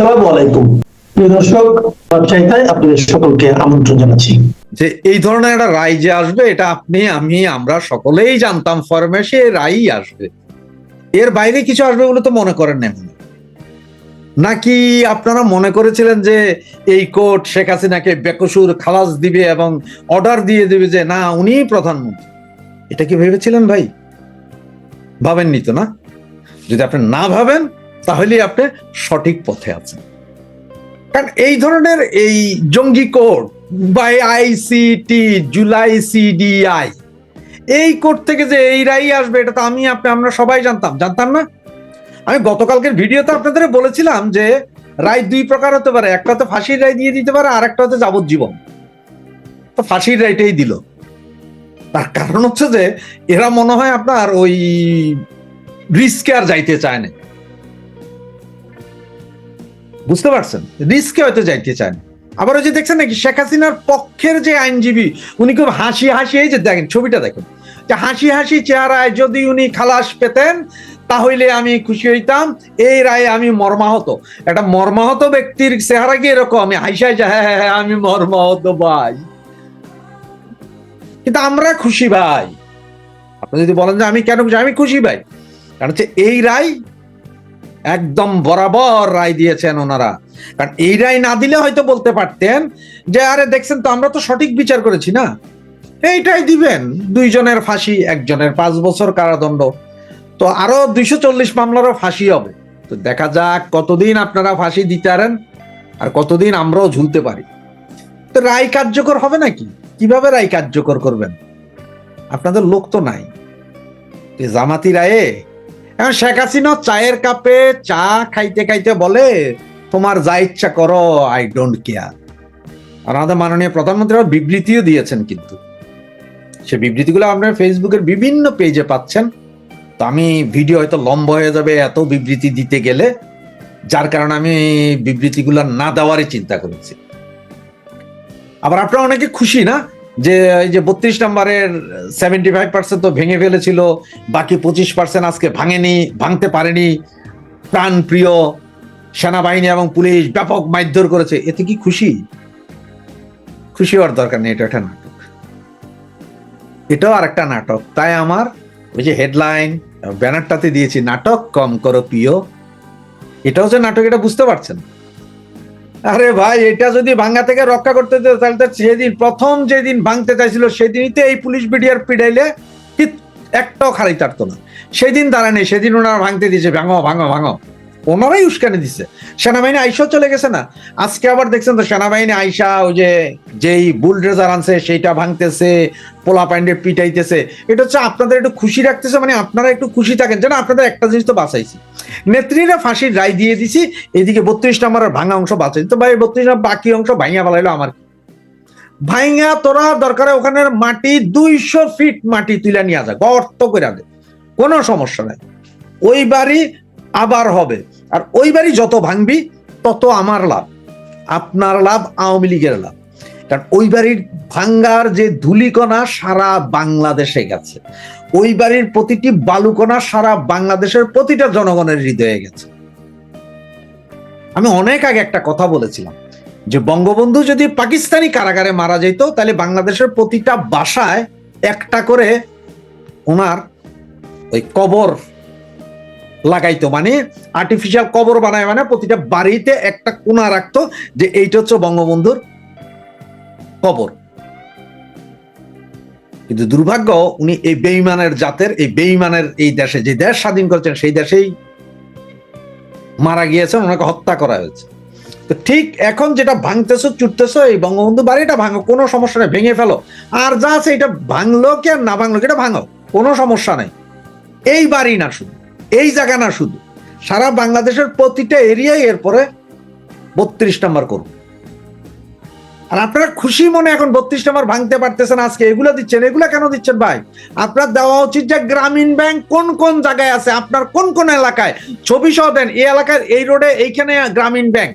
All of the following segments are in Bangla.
আসসালামু আলাইকুম। প্রিয় দর্শক আপনাদের সকলকে আমন্ত্রণ জানাচ্ছি। যে এই ধরনের একটা রায় যে আসবে, এটা আপনি, আমি, আমরা সকলেই জানতাম আসবে। এর বাইরে কিছু আসবে বলে তো মনে করেন নাকি আপনারা মনে করেছিলেন যে এই কোর্ট শেখ হাসিনাকে বেকসুর খালাস দিবে এবং অর্ডার দিয়ে দেবে যে, না উনি প্রধানমন্ত্রী এটা কি ভেবেছিলেন ভাই? ভাবেননি তো না? যদি আপনি না ভাবেন তাহলে আপনি সঠিক পথে আছেন। কারণ এই ধরনের এই জঙ্গি code by ICT, July CDI, এই কোর্ট থেকে যে এই রাই আসবে, এটা তো আমি আপনি, আমরা সবাই জানতাম। জানতাম না? আমি গতকালকের ভিডিওতে আপনাদের বলেছিলাম যে রায় দুই প্রকার হতে পারে। একটা তো ফাঁসির রায় দিয়ে দিতে পারে, আর একটা হচ্ছে যাবজ্জীবন। তো ফাঁসির রায়টাই দিল। তার কারণ হচ্ছে যে এরা মনে হয় আপনার ওই রিস্কে আর যাইতে চায় না। বুঝতে পারছেন? রিস্কে হয়তো যাইতে চায় আবার ওই যে দেখছেন নাকি শেখ হাসিনার পক্ষের যে আইনজীবী উনি খুব হাসি হাসি এই যে দেখেন ছবিটা দেখেন। যে হাসি হাসি চেহারায় যদি উনি খালাস পেতেন তাহলে আমি খুশি হইতাম এই রায়ে আমি মর্মাহত। একটা মর্মাহত ব্যক্তির চেহারা কি এরকম? আমি হাসি যে হ্যাঁ হ্যাঁ হ্যাঁ, আমি মর্মাহত ভাই। কিন্তু আমরা খুশি ভাই। আপনি যদি বলেন যে আমি কেন খুশি আমি খুশি ভাই। কারণ হচ্ছে এই রায় একদম বরাবর রায় দিয়েছেন ওনারা। কারণ এই রায় না দিলে হয়তো বলতে পারতেন যে, আরে, দেখছেন তো, আমরা তো সঠিক বিচার করেছি না। এইটাই দিবেন, দুইজনের ফাঁসি, একজনের পাঁচ বছর কারাদণ্ড। তো আরও দুইশো চল্লিশ মামলারও ফাঁসি হবে। তো দেখা যাক কতদিন আপনারা ফাঁসি দিতে পারেন আর কতদিন আমরাও ঝুলতে পারি। তো রায় কার্যকর হবে নাকি? কীভাবে রায় কার্যকর করবেন? আপনাদের লোক তো নাই। জামাতি রায়ে এখন শেখ হাসিনা চায়ের কাপে চা খাইতে খাইতে বলে, তোমার যা ইচ্ছা করো আই ডোন্ট কেয়ার আর আমাদের মাননীয় প্রধানমন্ত্রী বিবৃতিও দিয়েছেন কিন্তু। সে বিবৃতিগুলো আপনার ফেসবুকের বিভিন্ন পেজে পাচ্ছেন। তো আমি ভিডিও হয়তো লম্বা হয়ে যাবে এত বিবৃতি দিতে গেলে, যার কারণে আমি বিবৃতিগুলো না দেওয়ারই চিন্তা করেছি। আবার আপনারা অনেকে খুশি না? যে, এই যে বত্রিশ নম্বরের সেভেন্টি ফাইভ পার্সেন্ট তো ভেঙে ফেলেছিল, বাকি পঁচিশ পার্সেন্ট আজকে ভাঙেনি, ভাঙতে পারেনি। প্রাণ প্রিয় সেনাবাহিনী এবং পুলিশ ব্যাপক মারধর করেছে। এতে কি খুশি? খুশি হওয়ার দরকার নেই, এটা একটা নাটক। এটাও আর একটা নাটক। তাই আমার ওই যে হেডলাইন ব্যানারটাতে দিয়েছি, নাটক কম করো প্রিয়। এটাও যে নাটক, এটা বুঝতে পারছেন? আরে ভাই, এটা যদি ভাঙ্গা থেকে রক্ষা করতে তাহলে তো সেদিন, প্রথম যেদিন ভাঙতে চাইছিল, সেদিনই তো এই পুলিশ বিডিআর পিড়াইলে একটাও খালি থাকতো না। সেদিন দাঁড়ায়নি, সেদিন ওনারা ভাঙতে দিয়েছে, ভাঙো ভাঙো ভাঙো। ওনারাই উস্কানি দিচ্ছে সেনাবাহিনী আইসাও চলে গেছে না। আজকে আবার দেখছেন তো সেনাবাহিনী আইসা ওই যে, যেই বুলড্রেজার আনছে, সেইটা ভাঙতেছে, পোলা প্যান্ডে পিটাইতেছে। এটা হচ্ছে আপনাদের একটু খুশি রাখতেছে মানে আপনারা একটু খুশি থাকেন। যেন আপনাদের একটা জিনিস তো বাঁচাইছি। নেত্রীরা ফাঁসির রায় দিয়ে দিছি, এদিকে বত্রিশ নম্বর ভাঙা অংশ বাঁচাই তো ভাই, বত্রিশ নম্বর বাকি অংশ ভাঙিয়া ফেলাইলো আমার? ভাঙা তোরা দরকারে ওখানের মাটি, দুইশো ফিট মাটি তুলে নিয়ে যা, গর্ত করে দে। কোনো সমস্যা নাই। ওই বাড়ি আবার হবে। আর ওই বাড়ি যত ভাঙবি, তত আমার লাভ। আপনার লাভ আওয়ামী লীগের লাভ। কারণ ওই বাড়ির ভাঙ্গার যে ধুলিকণা সারা বাংলাদেশে গেছে। ওই বাড়ির প্রতিটি বালুকণা সারা বাংলাদেশের প্রতিটা জনগণের হৃদয়ে গেছে। আমি অনেক আগে একটা কথা বলেছিলাম যে বঙ্গবন্ধু যদি পাকিস্তানি কারাগারে মারা যেত, তাহলে বাংলাদেশের প্রতিটা বাসায় একটা করে ওনার ওই কবর লাগাইতো। মানে আর্টিফিশিয়াল কবর বানায় মানে প্রতিটা বাড়িতে একটা কোনা রাখতো যে এইটা হচ্ছে বঙ্গবন্ধুর কবর। কিন্তু দুর্ভাগ্য, উনি এই বেইমানের জাতের, এই বেইমানের এই দেশে, যে দেশ স্বাধীন করেছেন সেই দেশেই মারা গিয়েছেন, ওনাকে হত্যা করা হয়েছে। তো ঠিক এখন যেটা ভাঙতেছো চুটতেছো এই বঙ্গবন্ধু বাড়িটা ভাঙো, কোনো সমস্যা নেই, ভেঙে ফেলো। আর যা আছে এটা ভাঙলো কি আর না ভাঙলো কি, এটা ভাঙো, কোনো সমস্যা নেই। এই বাড়ি না শুধু। এই জায়গা না শুধু, সারা বাংলাদেশের প্রতিটা এরিয়ায় এরপরে বত্রিশ নাম্বার করুন। আর আপনারা খুশি মনে এখন বত্রিশ নাম্বার ভাঙতে পারতেছেন আজকে, এগুলো দিচ্ছেন, এগুলো কেন দিচ্ছেন ভাই? আপনার দেওয়া উচিত যে গ্রামীণ ব্যাংক কোন কোন জায়গায় আছে, আপনার কোন কোন এলাকায়? ছবি সহ দেন, এই এলাকার এই রোডে এইখানে গ্রামীণ ব্যাংক,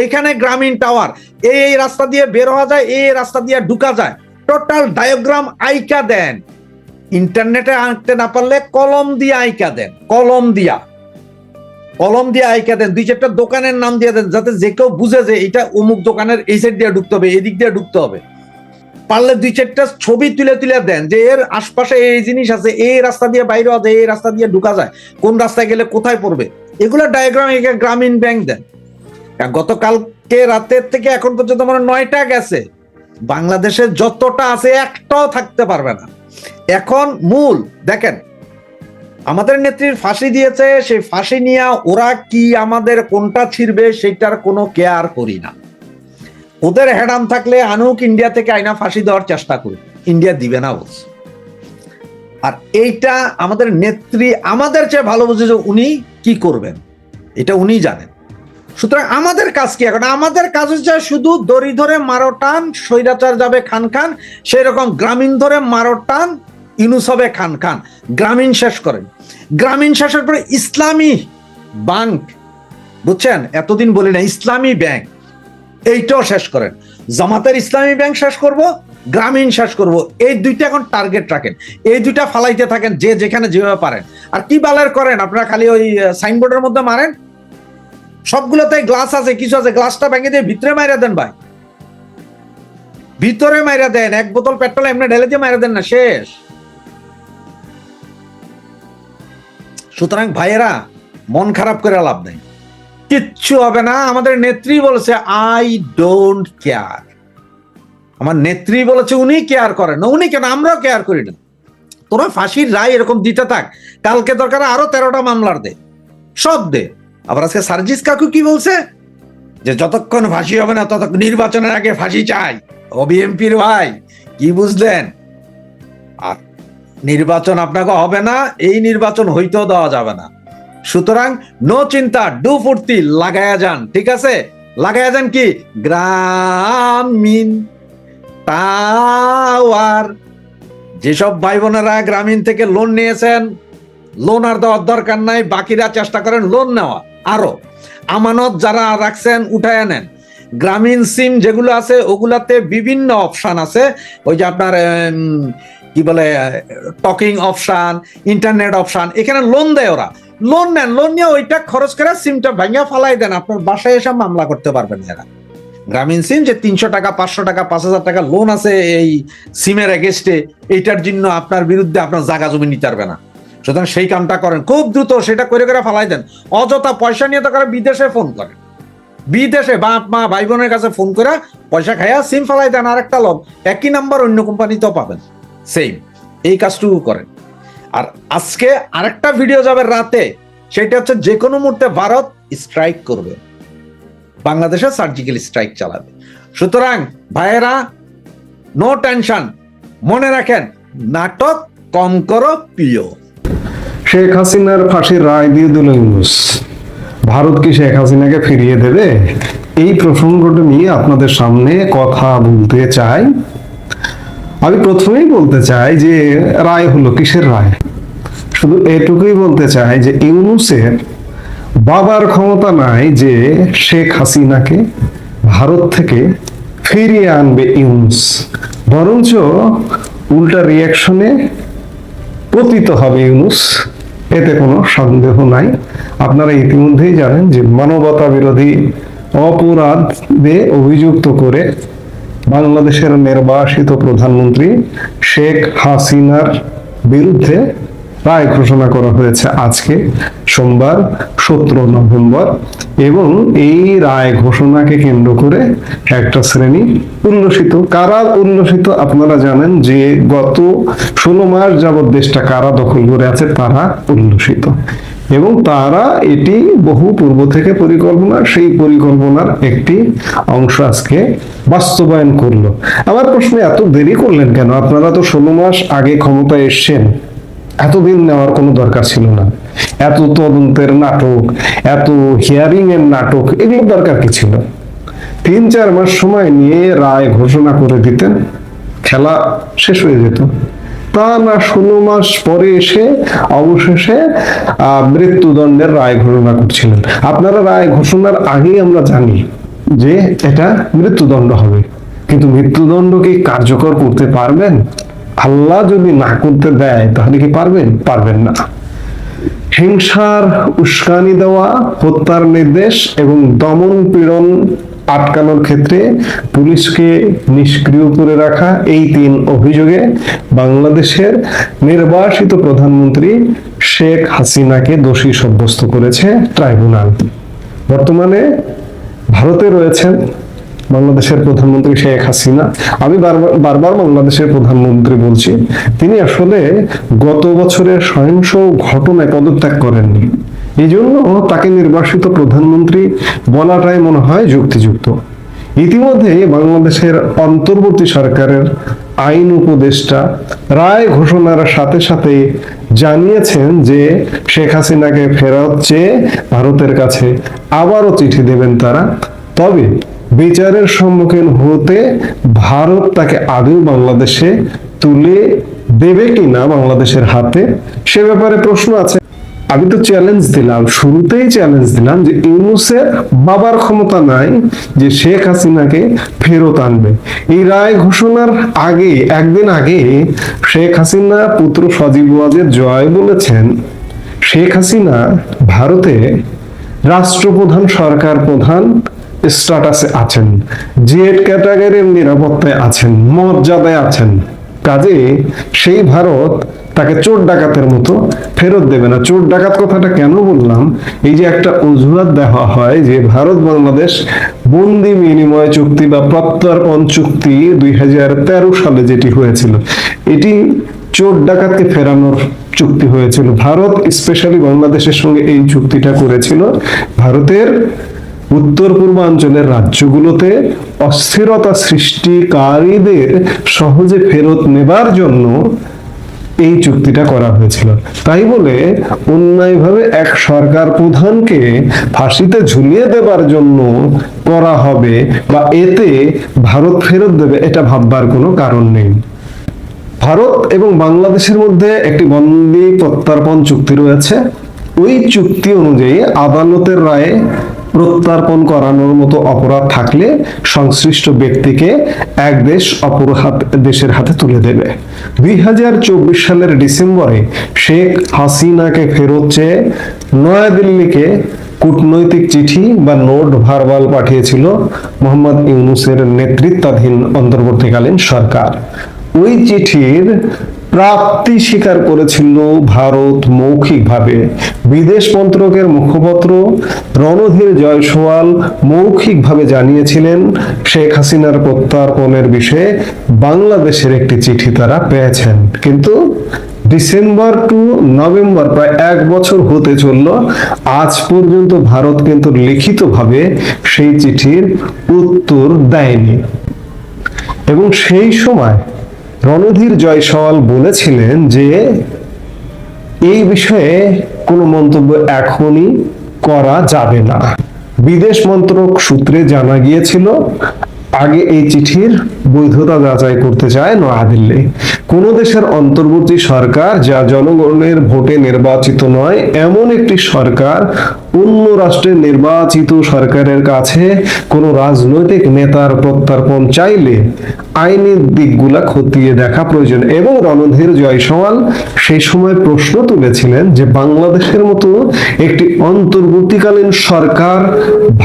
এইখানে গ্রামীণ টাওয়ার, এই এই রাস্তা দিয়ে বের হওয়া যায়, এই এই রাস্তা দিয়ে ঢুকা যায়। টোটাল ডায়োগ্রাম আইকা দেন। ইন্টারনেটে আঁকতে না পারলে কলম দিয়ে আইকা দেন, কলম দিয়া। কলম দিয়ে আইকা দেন, দুই চারটা দোকানের নাম দিয়ে দেন, যাতে যে কেউ বুঝে যে এটা অমুক দোকানের এই সাইড দিয়ে ঢুকতে হবে, এদিক দিয়ে ঢুকতে হবে। পারলে দুই চারটা ছবি তুলে তুলে দেন যে এর আশপাশে এই জিনিস আছে, এই রাস্তা দিয়ে বাইরে আছে, এই রাস্তা দিয়ে ঢুকা যায়, কোন রাস্তায় গেলে কোথায় পড়বে? এগুলো ডায়াগ্রাম গ্রামীণ ব্যাংক দেন। গতকালকে রাতের থেকে এখন পর্যন্ত আমার নয়টা গেছে। বাংলাদেশে যতটা আছে একটাও থাকতে পারবে না। এখন মূল, দেখেন, আমাদের নেত্রীর ফাঁসি দিয়েছে, সেই ফাঁসি নিয়ে ওরা কি আমাদের কোনটা ছিড়বে সেটার কোনো কেয়ার করি না। ওদের হ্যাডাম থাকলে আনুক ইন্ডিয়া থেকে আইনা ফাঁসি দেওয়ার চেষ্টা করি ইন্ডিয়া দিবে না বলছে। আর এইটা আমাদের নেত্রী, আমাদের চেয়ে ভালো বুঝে যে উনি কি করবেন, এটা উনি জানেন। সুতরাং আমাদের কাজ কি এখন? আমাদের কাজ হচ্ছে শুধু দড়ি ধরে মারো টান, স্বৈরাচার যাবে খান খান সেই রকম গ্রামীণ ধরে মারো টান ইউনুস হবে খান খান। গ্রামীণ শেষ করেন। গ্রামীণ শেষের পরে ইসলামী ব্যাংক বুঝছেন? এতদিন বলি না, ইসলামী ব্যাংক এইটাও শেষ করেন। জামাতের ইসলামী ব্যাংক শেষ করব, গ্রামীণ শেষ করব। এই দুইটা এখন টার্গেট রাখেন। এই দুইটা ফালাইতে থাকেন, যে যেখানে যেভাবে পারেন। আর কি বালার করেন? আপনারা খালি ওই সাইনবোর্ডের মধ্যে মারেন। সবগুলোতে গ্লাস আছে, কিছু আছে গ্লাসটা ভেঙে দিয়ে ভিতরে মাইরা দেন ভাই। ভিতরে মাইরা দেন, এক বোতল পেট্রোল এমনি ঢেলে দিয়ে মাইরা দেন না, শেষ। সুতরাং ভাইয়েরা, মন খারাপ করে লাভ নেই। কিচ্ছু হবে না, আমাদের নেত্রী বলেছে আই ডোন্ট কেয়ার আমার নেত্রী বলেছে, উনি কেয়ার করেন না। উনি কেন? আমরাও কেয়ার করি না। তোরা ফাঁসির রায় এরকম দিতে থাক, কালকে দরকার আরও তেরোটা মামলার দে। সব দে। আবার আজকে সার্জিস কাকু কি বলছে? যে যতক্ষণ ফাঁসি হবে না, ততক্ষণ নির্বাচনের আগে ফাঁসি চাই। ও বিএনপির ভাই, কি বুঝলেন? আর নির্বাচন আপনাকে হবে না, এই নির্বাচন হইতেও দেওয়া যাবে না। সুতরাং নো চিন্তা, ডু ফুর্তি, লাগায়া যান, ঠিক আছে? লাগায়া যান কি? গ্রামীণ টাওয়ার। যেসব ভাই বোনেরা গ্রামীণ থেকে লোন নিয়েছেন লোন আর দেওয়ার দরকার নাই, বাকিরা চেষ্টা করেন লোন নেওয়া। আরও, আমানত যারা রাখছেন, উঠায় নেন। গ্রামীণ সিম যেগুলো আছে, ওগুলাতে বিভিন্ন অপশান আছে। ওই যে আপনার কি বলে, টকিং অপশান ইন্টারনেট অপশান এখানে লোন দেয় ওরা। লোন নেন লোন নিয়ে ওইটা খরচ করে সিমটা ভাঙিয়া ফালাই দেন। আপনার বাসায় এসে মামলা করতে পারবেন এরা। গ্রামীণ সিম যে তিনশো টাকা, পাঁচশো টাকা, পাঁচ হাজার টাকা লোন আছে এই সিমের এগেস্টে এইটার জন্য আপনার বিরুদ্ধে আপনার জায়গা জমি নিতে পারবে না। সুতরাং সেই কামটা করেন। খুব দ্রুত সেটা করে করে ফালাই দেন। অযথা পয়সা নিয়ে তো করে বিদেশে ফোন করেন বিদেশে বাপ, মা ভাই বোনের কাছে ফোন করে পয়সা খাইয়া সিম ফালাই দেন। আর একটা লোন একই নাম্বার অন্য কোম্পানিতেও পাবেন। সেম এই কাজটুকু করেন। আর আজকে আরেকটা ভিডিও যাবে রাতে। সেটা হচ্ছে যে কোনো মুহূর্তে ভারত স্ট্রাইক করবে। বাংলাদেশে সার্জিক্যাল স্ট্রাইক চালাবে। সুতরাং ভাইয়েরা নো টেনশন মনে রাখেন, নাটক কম করো প্রিয় শেখ হাসিনার ফাঁসির রায় দিয়ে দিল ইউনুস। ভারত কি শেখ হাসিনাকে ফিরিয়ে দেবে? এই প্রসঙ্গটা নিয়ে আপনাদের সামনে কথা বলতে চাই। আমি প্রথমেই বলতে চাই যে রায় হলো কিসের রায়? শুধু এটুকুই বলতে চাই যে ইউনুসের বাবার ক্ষমতা নাই যে শেখ হাসিনাকে ভারত থেকে ফিরিয়ে আনবে ইউনুস। বরঞ্চ উল্টা রিয়াকশনে পতিত হবে ইউনুস। এতে কোনো সন্দেহ নাই। আপনারা ইতিমধ্যেই জানেন যে মানবতা বিরোধী অপরাধে অভিযুক্ত করে বাংলাদেশের নির্বাসিত প্রধানমন্ত্রী শেখ হাসিনার বিরুদ্ধে রায় ঘোষণা করা হয়েছে আজকে, সোমবার, সতেরো নভেম্বর, এবং এই রায় ঘোষণাকে কেন্দ্র করে একটা শ্রেণি উল্লসিত। কারা উল্লসিত আপনারা জানেন যে গত ষোলো মাস যাবৎ দেশটা কারা দখল করে আছে, তারা উল্লসিত। এবং তারা এটি বহু পূর্ব থেকে পরিকল্পনা, সেই পরিকল্পনার একটি অংশ আজকে বাস্তবায়ন করল। আমার প্রশ্নে এত দেরি করলেন কেন? আপনারা তো ষোলো মাস আগে ক্ষমতায় এসছেন। এতদিন নেওয়ার কোনো দরকার ছিল না। এত তদন্তের নাটক, এত হিয়ারিং এর নাটক এগুলো দরকার কি ছিল? তিন, চার মাস সময় নিয়ে রায় ঘোষণা করে দিতেন, খেলা শেষ হয়ে যেত। তা না, ষোলো মাস পরে এসে অবশেষে মৃত্যুদণ্ডের রায় ঘোষণা করছিলেন। আপনারা রায় ঘোষণার আগেই আমরা জানি যে এটা মৃত্যুদণ্ড হবে। কিন্তু মৃত্যুদণ্ড কি কার্যকর করতে পারবেন? আল্লাহ যদি না করতে দেয়, তাহলে কি পারবেন? পারবেন না। হিংসার উস্কানি দেওয়া, হত্যার নির্দেশ এবং দমন পীড়ন আটকানোর ক্ষেত্রে পুলিশকে নিষ্ক্রিয় করে রাখা এই তিন অভিযোগে বাংলাদেশের নির্বাসিত প্রধানমন্ত্রী শেখ হাসিনাকে দোষী সাব্যস্ত করেছে ট্রাইব্যুনাল। বর্তমানে ভারতে রয়েছেন বাংলাদেশের প্রধানমন্ত্রী শেখ হাসিনা। আমি বারবার বাংলাদেশের প্রধানমন্ত্রী বলছি, তিনি আসলে গত বছরের সহিংস ঘটনায় পদত্যাগ করেননি। এই জন্য তাকে নির্বাসিত প্রধানমন্ত্রী বলাটাই মনে হয় যুক্তিযুক্ত। ইতিমধ্যে বাংলাদেশের অন্তর্বর্তী সরকারের আইন উপদেষ্টা রায় ঘোষণার সাথে সাথে জানিয়েছেন যে শেখ হাসিনাকে ফেরত চেয়ে ভারতের কাছে আবারও চিঠি দেবেন তারা। তবে বিচারের সম্মুখীন হতে ভারত তাকে আদৌ বাংলাদেশে তুলে দেবে কিনা বাংলাদেশের হাতে, সে ব্যাপারে প্রশ্ন আছে। আমি তো চ্যালেঞ্জ দিলাম, শুরুতেই চ্যালেঞ্জ দিলাম যে ইউনুসের বাবার ক্ষমতা নাই যে শেখ হাসিনাকে ফেরত আনবে। এই রায় ঘোষণার আগে, একদিন আগে শেখ হাসিনা পুত্র সজীব ওয়াজেদ জয় বলেছেন, শেখ হাসিনা ভারতে রাষ্ট্রপ্রধান, সরকার প্রধান স্ট্যাটাসে আছেন জেড ক্যাটাগরির নিরাপত্তায় আছেন, মর্যাদায় আছেন। কাজে সেই ভারত তাকে চোর ডাকাতের মতো ফেরত দেবে না। চোর ডাকাত কথাটা কেন বললাম? এই যে একটা অজুহাত দেওয়া হয় যে ভারত বাংলাদেশ বন্দি বিনিময় চুক্তি বা প্রত্যর্পণ চুক্তি দুই হাজার তেরো সালে যেটি হয়েছিল, এটি চোর ডাকাতকে ফেরানোর চুক্তি হয়েছিল। ভারত স্পেশালি বাংলাদেশের সঙ্গে এই চুক্তিটা করেছিল। ভারতের উত্তর পূর্বাঞ্চলের রাজ্যগুলোতে অস্থিরতা সৃষ্টিকারীদের সহজে ফেরত নেবার জন্য এই চুক্তিটা করা হয়েছিল। তাই বলে অন্যায়ভাবে এক সরকার প্রধানকে ফাঁসিতে ঝুলিয়ে দেবার জন্য করা হবে বা এতে ভারত ফেরত দেবে এটা ভাববার কোনো কারণ নেই। ভারত এবং বাংলাদেশের মধ্যে একটি বন্দি প্রত্যার্পণ চুক্তি রয়েছে। ওই চুক্তি অনুযায়ী আদালতের রায়ে প্রত্যর্পণ করানোর মতো অপরাধ থাকলে সংশ্লিষ্ট ব্যক্তিকে এক দেশ অপর হাত দেশের হাতে তুলে দেবে। দুই সালের ডিসেম্বরে শেখ হাসিনাকে ফেরত চেয়ে নয়াদিল্লিকে কূটনৈতিক চিঠি বা নোট ভারবাল পাঠিয়েছিল মোহাম্মদ ইউনুসের নেতৃত্বাধীন অন্তর্বর্তীকালীন সরকার। ওই চিঠির প্রাপ্তি স্বীকার করেছিল ভারত মৌখিকভাবে। বিদেশ মন্ত্রকের মুখপত্র রণধীর জয়সওয়াল মৌখিকভাবে জানিয়েছিলেন, শেখ হাসিনার প্রত্যার্পণের বিষয়ে বাংলাদেশের একটি চিঠি তারা পেয়েছেন। কিন্তু ডিসেম্বর টু নভেম্বর প্রায় এক বছর হতে চলল, আজ পর্যন্ত ভারত কিন্তু লিখিতভাবে সেই চিঠির উত্তর দেয়নি। এবং সেই সময় রণধীর জয়সওয়াল বলেছিলেন যে, এই বিষয়ে কোনো মন্তব্য এখনই করা যাবে না। বিদেশ মন্ত্রক সূত্রে জানা গিয়েছিল, আগে এই চিঠির বৈধতা যাচাই করতে চায় নয়াদিল্লি। কোন দেশের অন্তর্বর্তী সরকার যা জনগণের ভোটে নির্বাচিত নয়, এমন একটি সরকার অন্য রাষ্ট্রের নির্বাচিত সরকারের কাছে কোন রাজনৈতিক নেতার প্রত্যর্পণ চাইলে আইনি দিকগুলা খতিয়ে দেখা প্রয়োজন। এবং রণধীর জয়সওয়াল সেই সময় প্রশ্ন তুলেছিলেন যে বাংলাদেশের মতো একটি অন্তর্বর্তীকালীন সরকার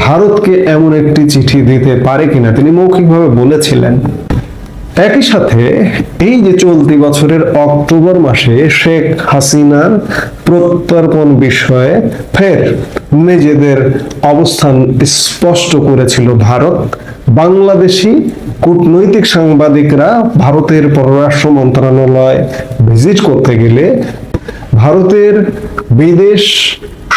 ভারতকে এমন একটি চিঠি দিতে পারে কিনা। তিনি মৌখিকভাবে বলেছিলেন একই সাথে এই যে চলতি বছরের অক্টোবর মাসে শেখ হাসিনার প্রত্যর্পণ বিষয়ে ফের নিজেদের অবস্থান স্পষ্ট করেছিল ভারত। বাংলাদেশি কূটনৈতিক সাংবাদিকরা ভারতের পররাষ্ট্র মন্ত্রণালয় ভিজিট করতে গেলে ভারতের বিদেশ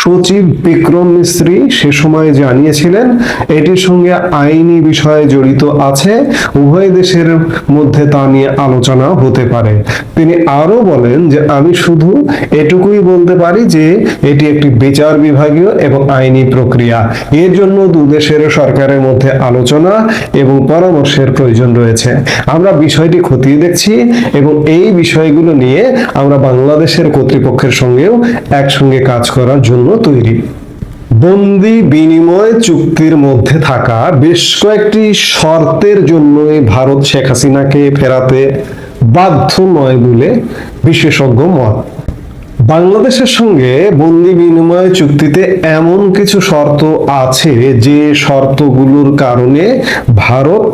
সচিব বিক্রম মিস্ত্রি সে সময় জানিয়েছিলেন, এটির সঙ্গে আইনি বিষয়ে জড়িত আছে। উভয় দেশের মধ্যে তা নিয়ে আলোচনা হতে পারে। তিনি আরও বলেন যে, আমি শুধু এটুকুই বলতে পারি যে, এটি একটি বিচার বিভাগীয় এবং আইনি প্রক্রিয়া। এর জন্য দু দেশের সরকারের মধ্যে আলোচনা এবং পরামর্শের প্রয়োজন রয়েছে। আমরা বিষয়টি খতিয়ে দেখছি এবং এই বিষয়গুলো নিয়ে আমরা বাংলাদেশের কর্তৃপক্ষের সঙ্গেও একসঙ্গে কাজ করার জন্য তৈরি। বন্দি বিনিময় চুক্তির মধ্যে থাকা বেশ কয়েকটি শর্তের জন্যই ভারত শেখ হাসিনাকে ফেরাতে বাধ্য নয় বলে বিশেষজ্ঞ মত। বাংলাদেশের সঙ্গে বন্দি বিনিময় চুক্তিতে এমন কিছু শর্ত আছে যে শর্তগুলোর কারণে ভারত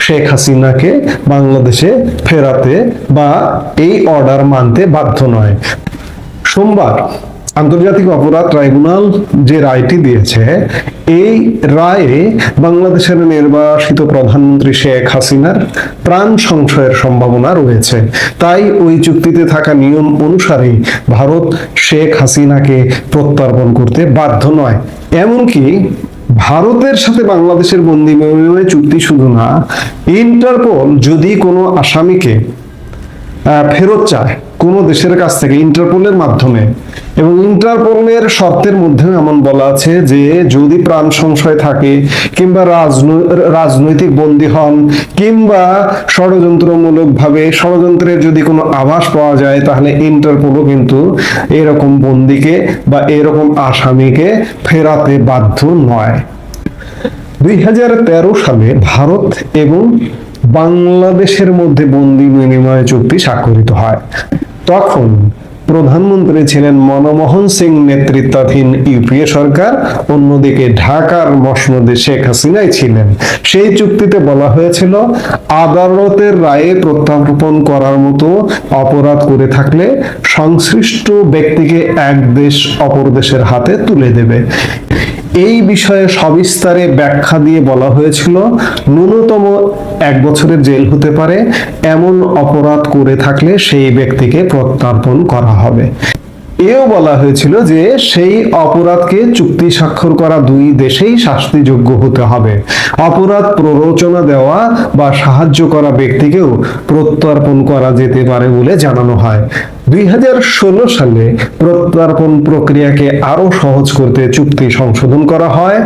শেখ হাসিনাকে বাংলাদেশে ফেরাতে বা এই অর্ডার মানতে বাধ্য নয়। সোমবার আন্তর্জাতিক অপরাধ ট্রাইব্যুনাল যে রায়টি দিয়েছে, এই রায়ে বাংলাদেশের নির্বাসিত প্রধানমন্ত্রী শেখ হাসিনার প্রাণ সংশয়ের সম্ভাবনা রয়েছে। তাই ওই চুক্তিতে থাকা নিয়ম অনুসারে ভারত শেখ হাসিনাকে প্রত্যর্পণ করতে বাধ্য নয়। এমনকি ভারতের সাথে বাংলাদেশের বন্দি বিনিময় চুক্তি শুধু না, ইন্টারপোল যদি কোনো আসামিকে ফেরত চায় কোনো দেশের কাছ থেকে ইন্টারপোলের মাধ্যমে। এবং ইন্টারপোলের শর্তের মধ্যে এমন বলা আছে যে, যদি প্রাণ সংশয় থাকে, কিংবা রাজনৈতিক বন্দী হন, কিংবা ষড়যন্ত্রমূলক ভাবে ষড়যন্ত্রের যদি কোনো আভাস পাওয়া যায়, তাহলে ইন্টারপোলও কিন্তু এরকম বন্দীকে বা এরকম আসামিকে ফেরাতে বাধ্য নয়। দুই সালে ভারত এবং বাংলাদেশের মধ্যে বন্দি বিনিময় চুক্তি স্বাক্ষরিত হয়। তখন প্রধানমন্ত্রী ছিলেন মনমোহন সিং নেতৃত্বাধীন ইউপিএ সরকার, অন্যদিকে ঢাকার মসনদে শেখ হাসিনাই ছিলেন। সেই চুক্তিতে বলা হয়েছিল, আদালতের রায়ে প্রত্যার্পণ করার মতো অপরাধ করে থাকলে সংশ্লিষ্ট ব্যক্তিকে এক দেশ অপর দেশের হাতে তুলে দেবে। এই বিষয়ে সবিস্তারে ব্যাখ্যা দিয়ে বলা হয়েছিল, ন্যূনতম এক বছরের জেল হতে পারে, এমন অপরাধ করে থাকলে সেই ব্যক্তিকে প্রত্যর্পণ করা হবে। এও বলা হয়েছিল যে সেই অপরাধকে চুক্তি স্বাক্ষর করা দুই দেশেই শাস্তিযোগ্য হতে হবে। অপরাধ প্ররোচনা দেওয়া বা সাহায্য করা ব্যক্তিকেও প্রত্যর্পণ করা যেতে পারে বলে জানানো হয়। দুই হাজার ষোলো সালে প্রত্যর্পণ প্রক্রিয়াকে আরও সহজ করতে চুক্তি সংশোধন করা হয়।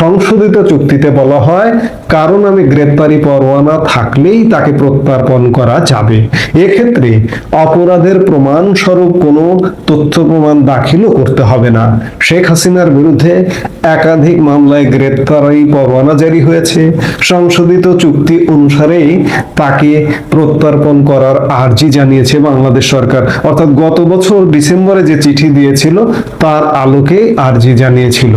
সংশোধিত চুক্তিতে বলা হয় কারণ আমি গ্রেপ্তারি পরোয়ানা থাকলেই তাকে প্রত্যর্পণ করা যাবে। এক্ষেত্রে অপরাধের প্রমাণ স্বরূপ কোনো তথ্য প্রমাণ দাখিলও করতে হবে না। শেখ হাসিনার বিরুদ্ধে একাধিক মামলায় গ্রেপ্তারি পরোয়ানা জারি হয়েছে। সংশোধিত চুক্তি অনুসারেই তাকে প্রত্যর্পণ করার আর্জি জানিয়েছে বাংলাদেশ সরকার। অর্থাৎ গত বছর ডিসেম্বরে যে চিঠি দিয়েছিল, তার আলোকে আর্জি জানিয়েছিল।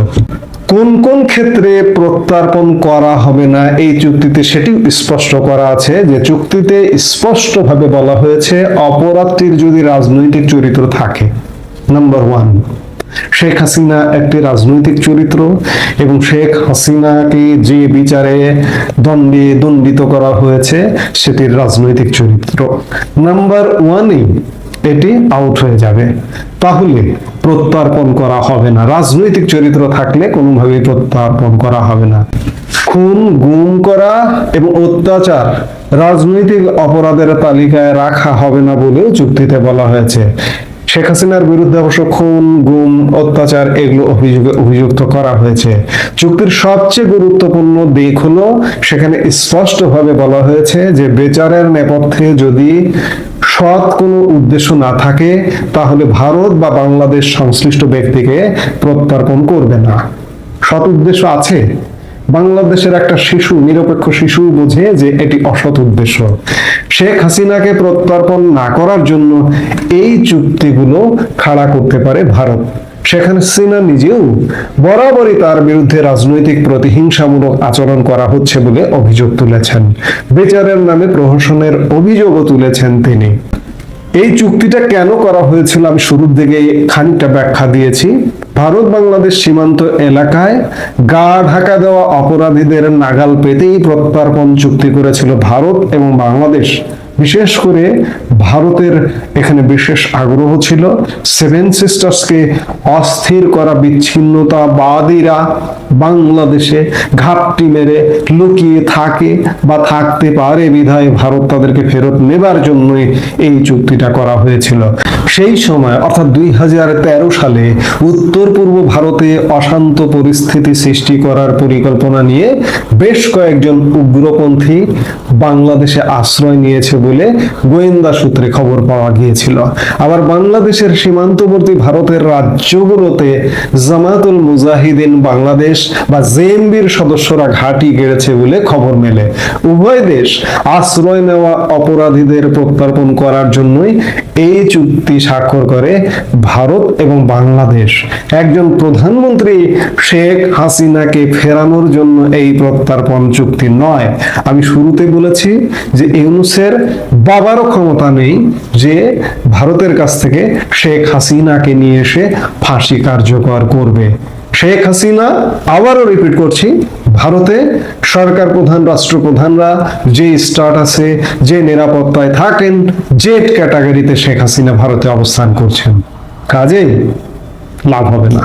কোন কোন ক্ষেত্রে প্রত্যর্পণ করা হবে না এই চুক্তিতে সেটিও স্পষ্ট করা আছে যে চুক্তিতে স্পষ্টভাবে বলা হয়েছে অপরাধটির যদি রাজনৈতিক চরিত্র থাকে। নাম্বার ওয়ান শেখ হাসিনা একটি রাজনৈতিক চরিত্র এবং শেখ হাসিনাকে যে বিচারে দণ্ডে দণ্ডিত করা হয়েছে, সেটির রাজনৈতিক চরিত্র। নাম্বার ওয়ানে এটি আউট হয়ে যাবে। তাহলে প্রত্যর্পণ করা হবে না। রাজনৈতিক চরিত্র থাকলে কোনোভাবেই প্রত্যর্পণ করা হবে না। খুন, গুম করা এবং অত্যাচার রাজনৈতিক অপরাধের তালিকায় রাখা হবে না বলেও চুক্তিতে বলা হয়েছে। শেখ হাসিনার বিরুদ্ধে অবশ্য খুন, গুম, অত্যাচার এগুলো অভিযোগে অভিযুক্ত করা হয়েছে। চুক্তির সবচেয়ে গুরুত্বপূর্ণ দিক হলো, সেখানে স্পষ্টভাবে বলা হয়েছে যে বেচারের নেপথ্যে যদি সৎ কোনো উদ্দেশ্য না থাকে, তাহলে ভারত বা বাংলাদেশ সংশ্লিষ্ট ব্যক্তিকে প্রত্যর্পণ করবে না। সৎ উদ্দেশ্য আছে। বাংলাদেশের একটা শিশু, নিরপেক্ষ শিশু বোঝে যে এটি অসৎ উদ্দেশ্য। শেখ হাসিনাকে প্রত্যর্পণ না করার জন্য এই চুক্তিগুলো খাড়া করতে পারে ভারত। শেখ হাসিনা নিজেও বরাবরই তার বিরুদ্ধে রাজনৈতিক প্রতিহিংসামূলক আচরণ করা হচ্ছে বলে অভিযোগ তুলেছেন। বিচারের নামে প্রহসনের অভিযোগও তুলেছেন তিনি। এই চুক্তিটা কেন করা হয়েছিল আমি শুরুর দিকে খানিকটা ব্যাখ্যা দিয়েছি। ভারত বাংলাদেশ সীমান্ত এলাকায় গা ঢাকা দেওয়া অপরাধীদের নাগাল পেতেই প্রত্যর্পণ চুক্তি করেছিল ভারত এবং বাংলাদেশ। বিশেষ করে ভারতের এখানে বিশেষ আগ্রহ ছিল। সেভেন সিস্টার্সকে অস্থির করা বিচ্ছিন্নতাবাদীরা বাংলাদেশে ঘাপটি মেরে লুকিয়ে থাকে বা থাকতে পারে বিধায় ভারত তাদেরকে ফেরত নেবার জন্যই এই চুক্তিটা করা হয়েছিল। সেই সময়, অর্থাৎ দুই হাজার তেরো সালে, উত্তর পূর্ব ভারতে অশান্ত পরিস্থিতি সৃষ্টি করার পরিকল্পনা নিয়ে বেশ কয়েকজন উগ্রপন্থী বাংলাদেশে আশ্রয় নিয়েছে বলে গোয়েন্দা সূত্রে খবর পাওয়া গিয়েছিল। আবার বাংলাদেশের সীমান্তবর্তী ভারতের রাজ্যগুলোতে জামাতুল মুজাহিদিন বাংলাদেশ বা জেএমবির সদস্যরা ঘাঁটি গেড়েছে বলে খবর মেলে। উভয় দেশ আশ্রয় নেওয়া অপরাধীদের প্রত্যর্পণ করার জন্যই এই চুক্তি স্বাক্ষর করে ভারত এবং বাংলাদেশ। একজন প্রধানমন্ত্রী শেখ হাসিনাকে ফেরানোর জন্য এই প্রত্যার্পণ চুক্তি নয়। আমি শুরুতে বলেছি যে ইউনুসের বাবারও ক্ষমতা নেই যে ভারতের কাছ থেকে শেখ হাসিনাকে নিয়ে এসে ফাঁসি কার্যকর করবে। শেখ হাসিনা আবারও রিপিট করছি, ভারতে সরকার প্রধান, রাষ্ট্রপ্রধানরা যে স্ট্যাটাসে যে নিরাপত্তায় থাকেন জেট ক্যাটাগরিতে শেখ হাসিনা ভারতে অবস্থান করছেন। কাজেই লাভ হবে না।